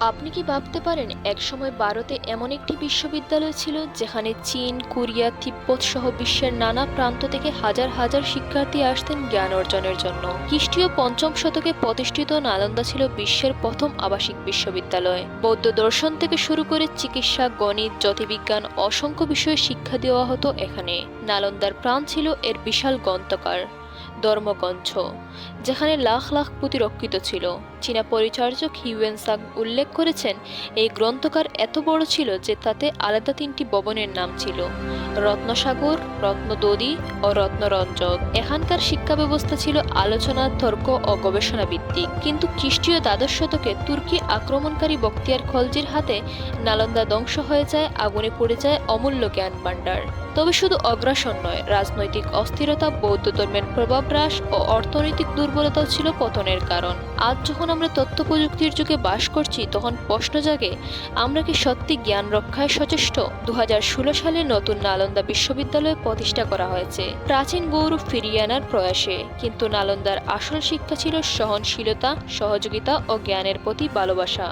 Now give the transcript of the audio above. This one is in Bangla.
আপনি কি ভাবতে পারেন, একসময় ভারতে এমন একটি বিশ্ববিদ্যালয় ছিল যেখানে চীন, কোরিয়া, তিব্বত সহ বিশ্বের নানা প্রান্ত থেকে হাজার হাজার শিক্ষার্থী আসতেন জ্ঞান অর্জনের জন্য? খ্রিস্টীয় পঞ্চম শতকে প্রতিষ্ঠিত নালন্দা ছিল বিশ্বের প্রথম আবাসিক বিশ্ববিদ্যালয়। বৌদ্ধ দর্শন থেকে শুরু করে চিকিৎসা, গণিত, জ্যোতির্বিজ্ঞান অসংখ্য বিষয়ে শিক্ষা দেওয়া হতো এখানে। নালন্দার প্রাণ ছিল এর বিশাল গ্রন্থকার। ধর্মগ্রন্থ, যেখানে লাখ লাখ পুঁথি রক্ষিত ছিল। চীনা পরিচার্যক হিউয়েন সাং উল্লেখ করেছেন, এই গ্রন্থকার এত বড় ছিল যে তাতে আলাদা তিনটি ভবনের নাম ছিল, রত্নসাগর, রত্নদদী ও রত্নরঞ্জক। এখানকার শিক্ষা ব্যবস্থা ছিল আলোচনা তর্ক ও গবেষণা ভিত্তিক কিন্তু খ্রিস্টীয় দ্বাদশ শতকে তুর্কি আক্রমণকারী বক্তিয়ার খলজির হাতে নালন্দা ধ্বংস হয়ে যায়, আগুনে পড়ে যায় অমূল্য জ্ঞান ভাণ্ডার তবে শুধু অগ্রাসন নয়, রাজনৈতিক অস্থিরতা, বৌদ্ধ ধর্মের প্রভাব হ্রাস ও অর্থনৈতিক দুর্বলতাও ছিল পতনের কারণ। আজ যখন আমরা তথ্য প্রযুক্তির যুগে বাস করছি, তখন প্রশ্ন জাগে, আমরা কি সত্যি জ্ঞান রক্ষায় সচেষ্ট? দু হাজার ষোলো সালে নতুন নালন্দা বিশ্ববিদ্যালয় প্রতিষ্ঠা করা হয়েছে। প্রাচীন গৌরব ফিরিয়ে আনার প্রয়াসে, কিন্তু নালন্দার আসল শিক্ষা ছিল সহনশীলতা, সহযোগিতা ও জ্ঞানের প্রতি ভালোবাসা।